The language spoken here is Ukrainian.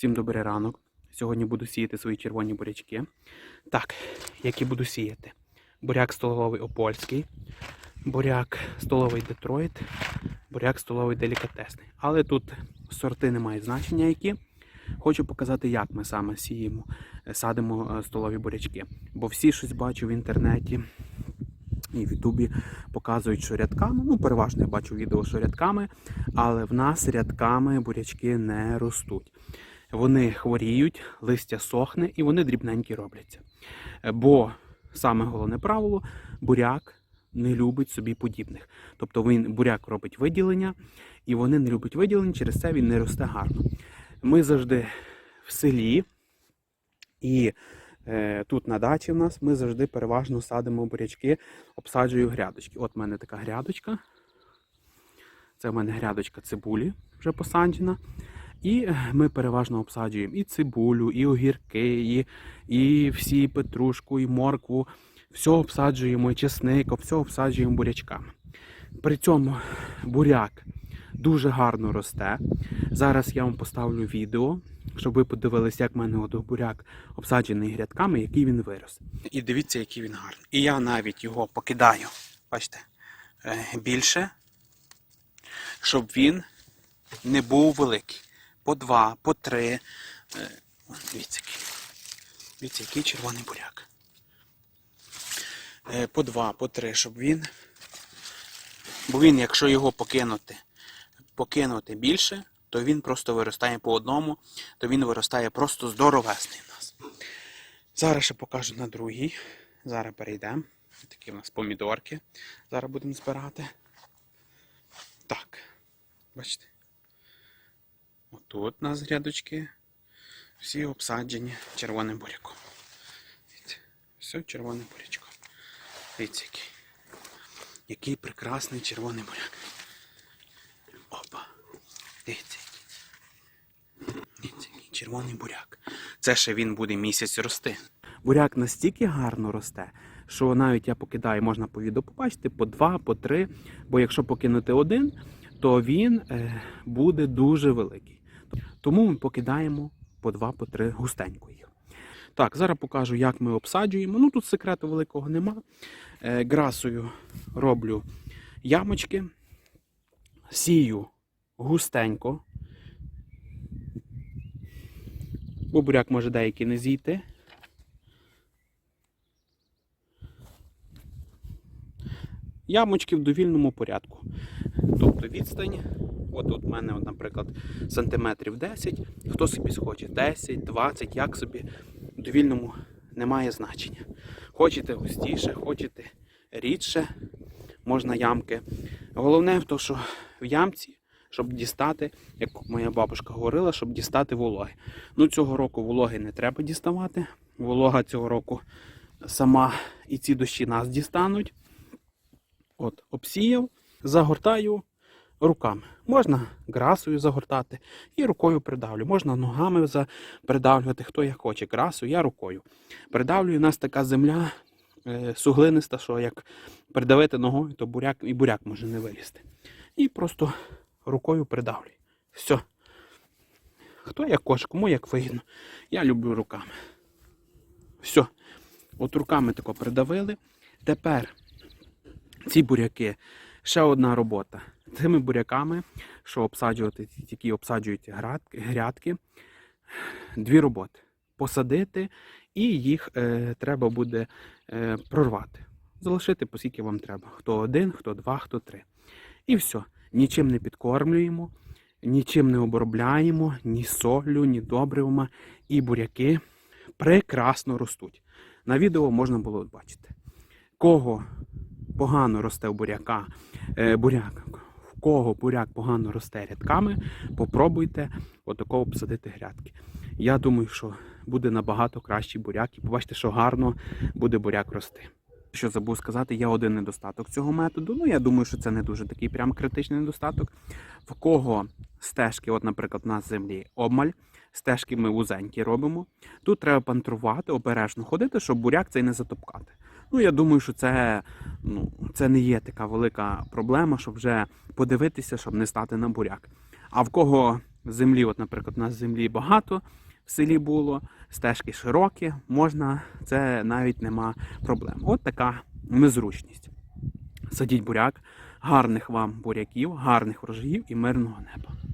Всім добрий ранок. Сьогодні буду сіяти свої червоні бурячки. Так, які буду сіяти? Буряк столовий опольський, буряк столовий Детройт, буряк столовий делікатесний. Але тут сорти не мають значення які. Хочу показати, як ми саме сіємо, е, садимо е, столові бурячки. Бо всі щось бачу в інтернеті і в Ютубі показують, що рядками, ну переважно я бачу відео, що рядками, але в нас рядками бурячки не ростуть. Вони хворіють, листя сохне і вони дрібненькі робляться. Бо саме головне правило буряк не любить собі подібних. Тобто він буряк робить виділення, і вони не люблять виділення, через це він не росте гарно. Ми завжди в селі і е, тут на дачі в нас ми завжди переважно садимо бурячки, обсаджую грядочки. От в мене така грядочка. Це в мене грядочка цибулі вже посаджена. І ми переважно обсаджуємо і цибулю, і огірки, і, і всі петрушку, і моркву. Все обсаджуємо, і чесник, все обсаджуємо бурячками. При цьому буряк дуже гарно росте. Зараз я вам поставлю відео, щоб ви подивилися, як в мене от буряк обсаджений грядками, який він вирос. І дивіться, який він гарний. І я навіть його покидаю, бачите, е, більше, щоб він не був великий. По два, по три. Е, Дивіться, який. Дивіться, який червоний буряк. Е, По два, по три, щоб він. Бо він, якщо його покинути, покинути більше, то він просто виростає по одному, то він виростає просто здоровесний в нас. Зараз ще покажу на другий. Зараз перейдемо. Такі в нас помідорки. Зараз будемо збирати. Так. Бачите. Отут у нас грядочки. Всі обсаджені червоним буряком. Все червоним бурячком. Дивіться, який. Який прекрасний червоний буряк. Опа. Дивіться. Дивіться, який червоний буряк. Це ще він буде місяць рости. Буряк настільки гарно росте, що навіть я покидаю, можна по відео побачити, по два, по три. Бо якщо покинути один, то він е, буде дуже великий. Тому ми покидаємо по два, по три густенько їх. Так, зараз покажу, як ми обсаджуємо. Ну тут секрету великого нема. Е, грасою роблю ямочки, сію густенько. Бо буряк може деякий не зійти. Ямочки в довільному порядку. Тобто відстань, от в мене, наприклад, сантиметрів 10, хто собі схоче 10, 20, як собі, довільному немає значення. Хочете густіше, хочете рідше, можна ямки. Головне в тому, що в ямці, щоб дістати, як моя бабушка говорила, щоб дістати вологи. Ну, цього року вологи не треба діставати. Волога цього року сама і ці дощі нас дістануть. От, обсіяв, загортаю руками. Можна грасою загортати і рукою придавлю. Можна ногами придавлювати, хто як хоче. Грасою, я рукою. Придавлюю, у нас така земля е, суглиниста, що як придавити ногою, то буряк і буряк може не вилізти. І просто рукою придавлюю. Все. Хто як хоче, кому як вигідно. Я люблю руками. Все. От руками тако придавили. Тепер ці буряки. Ще одна робота. Цими буряками, що обсаджувати, які обсаджують грядки, дві роботи. Посадити і їх е, треба буде е, прорвати. Залишити, поскільки вам треба. Хто один, хто два, хто три. І все. Нічим не підкормлюємо, нічим не обробляємо, ні солью, ні добривами. І буряки прекрасно ростуть. На відео можна було бачити. Кого погано росте у буряка, е, буряк, в кого буряк погано росте рядками, попробуйте отакого посадити грядки. Я думаю, що буде набагато кращий буряк, і побачите, що гарно буде буряк рости. Що забув сказати, є один недостаток цього методу. Ну, я думаю, що це не дуже такий прям критичний недостаток. В кого стежки, от, наприклад, на землі обмаль, стежки ми вузенькі робимо. Тут треба пантрувати, обережно ходити, щоб буряк цей не затопкати. Ну, я думаю, що це, ну, це не є така велика проблема, щоб вже подивитися, щоб не стати на буряк. А в кого Землі, от, наприклад, у нас землі багато в селі було, стежки широкі, можна, це навіть нема проблем. От така незручність. Садіть буряк, гарних вам буряків, гарних врожаїв і мирного неба.